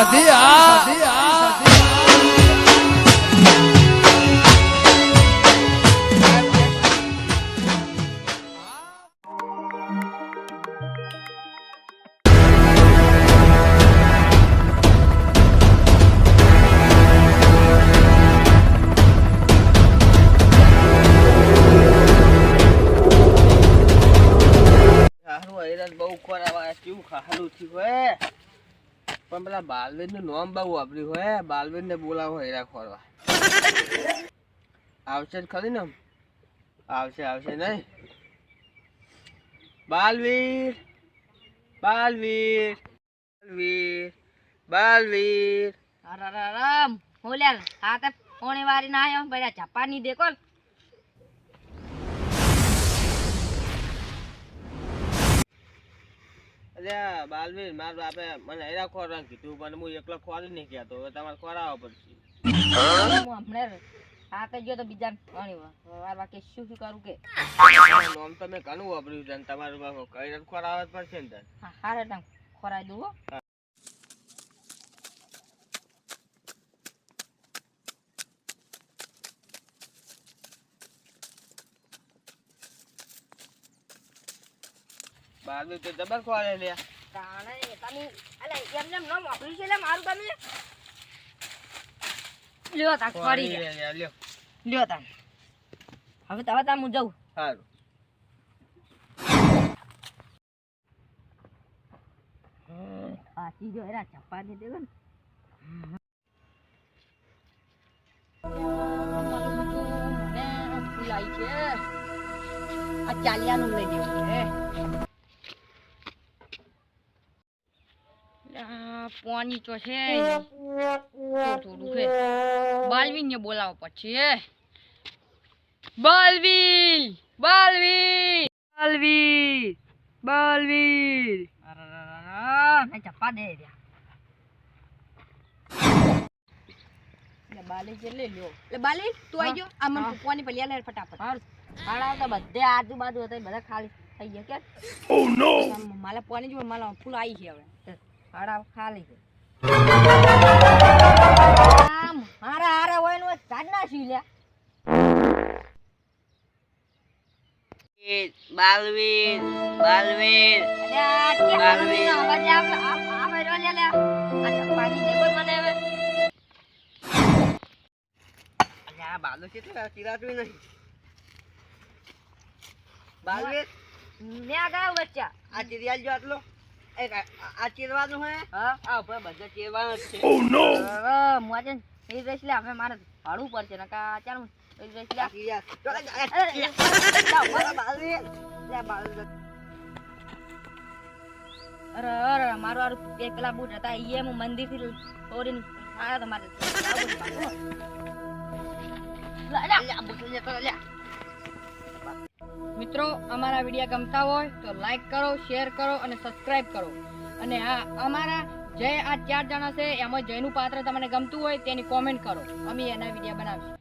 સધી આ સધી આ હારું હૈરાન બહુ ખરાબ આ કેવું ખાવાનું થયું હોય પણ પેલા બાલવીરનું નામ બહુ વાપર્યું હોય બાલવીર ને બોલાવો હૈરા ખોરવા આવશે ખરી ને આવશે આવશે નહીં? બાલવીર બાલવીર બાલવીર બાલવીર. રામ હોલ્યા હા, તે પોણી વારી ના આવ્યો પેલા ચપ્પા ની. દેખો અરે બાલવીર માર બાપે મને હૈરા ખોરવાનું કીધું પણ હું એકલો ખોરી નહીં કહેતો હવે તમારે ખોરાવવા પડશે. હું? હમણાં હા તે ગયો તો બીજા વાર બાકી શું શું કરું કે? નામ તો ઘણું વાપર્યું છે તમારું બાપુ કઈ ખોરાવવા જ પડશે ને હા હારે ટાઈમ ખોરાઈ દઉં હો. તો જબર ખોરે લે. તાણે તમે અલે એમ વાપર્યું છે એટલે મારું તમે? લ્યો તા ખોરી લ્યો લ્યો. તા હવે તો હવે તા હું જઉં. સારું આ જો એરા ચપ્પા દેવો ને. છે આ ચાલિયાનું લઈ દેવું છે પાણી તો છે થોડું છે? બાલવીન ને બોલાવો પછી બાલવી બાલવીર બાલવીર બાલવીર અરે ચપ્પા દે એટલે બાલી છે લ્યો એટલે બાલી તું આવી ગયો આ પૂપવાની પલિયા ફટાફટ હાડા તો બધે આજુબાજુ બધા ખાલી થઈ ગયા કે ઓ નો માલા પાણી જો માલા ફૂલ આવી છે હવે હાડા ખાલી છે આમ હારા હારા હોય નો કાઢ નાખી લ્યા બાલવીર બાલવીર અલ્યા, અવાજ આવે? આ- આ લે લે. આ ચપ્પાની દે કોઈ મને હવે. આ બાલુ કેટલા ચીરાતું નહીં બાલવીર મેં આ બચ્ચા. આ ચીરિયાલ જો આટલો આ ચીરવાનું હે હા? આ ઉપર બધા ચીરવાનું છે એ લે, હવે મારે ભાડું પડશે ચાલ એ લે. આ- આ- અરે. અરે અરે મારું બે પેલા બૂટ હતા ઈ હું મંદિરથી તોડીને આવ્યો તમારે લે, લ્યા. મિત્રો, અમારા વીડિયો ગમતા હોય તો લાઈક કરો શેર કરો અને સબસ્ક્રાઇબ કરો. અને આ અમારા જે આ ચાર જણા છે, એમાં જયનું પાત્ર તમને ગમતું હોય તેની કોમેન્ટ કરો. અમે એના વીડિયો બનાવીશું.